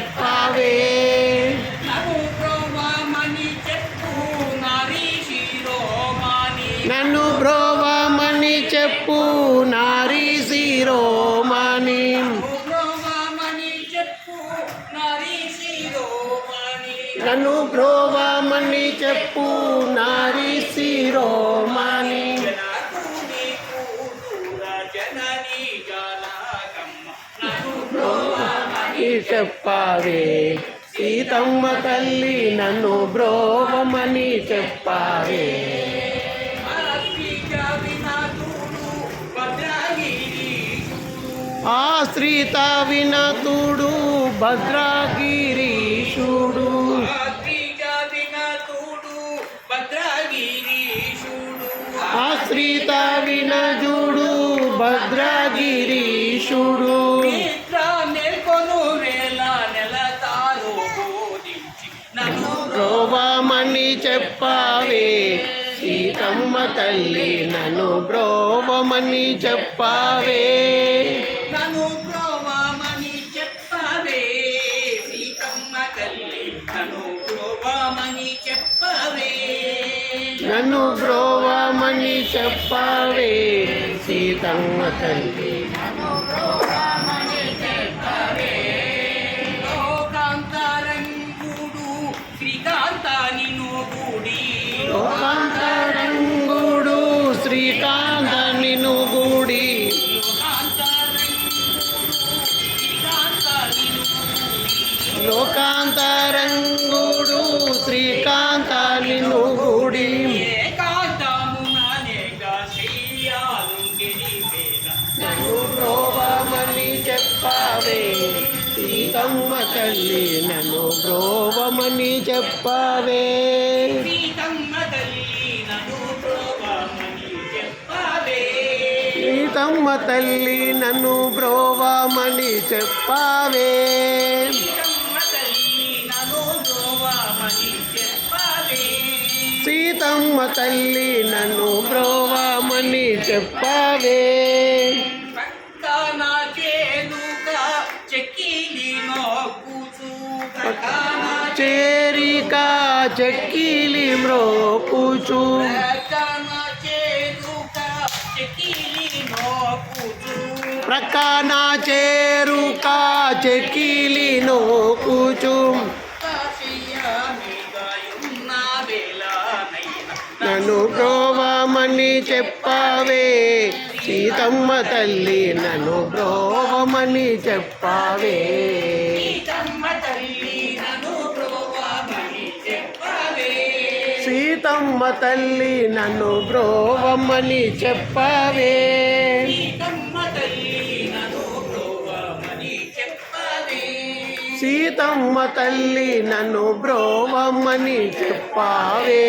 చెప్పావే. నన్ను బ్రోవమని చెప్పు నారీ శిరోమణి నన్ను బ్రోవమని చెప్పు నారీ శిరోమణి బ్రోవమని చెప్పావే. సీతమ్మ తల్లి నన్ను బ్రోవమని చెప్పావే. అస్తిక వినాతుడు భద్రగిరీశుడు ఆ శ్రీత వినతుడు బ్రోవమని చెప్పావే. సీతమ్మ తల్లి నన్ను బ్రోవమని చెప్పావే. నన్ను బ్రోవమని చెప్పవే. సీతమ్మ తల్లి నన్ను బ్రోవమని చెప్పవే. నన్ను బ్రోవమని చెప్పావే. సీతమ్మ తల్లి లోకాంతరంగుడు తల్లి నన్ను బ్రోవమని చెప్పావే. సీతమ్మ తల్లి నన్ను బ్రోవమని చెప్పావే. సీతమ్మ తల్లి నన్ను బ్రోవమని చెప్పావే. చేరిక చెక్కిలి మ్రోపుచు. ప్రక్కన చేరుక చెక్కిలి నోకుచు నన్ను బ్రోవమని చెప్పావే సీతమ్మ తల్లి నన్ను బ్రోవమని చెప్పావే. సీతమ్మ తల్లి నన్ను బ్రోవమ్మని చెప్పవే. సీతమ్మ తల్లి నన్ను బ్రోవమ్మని చెప్పావే.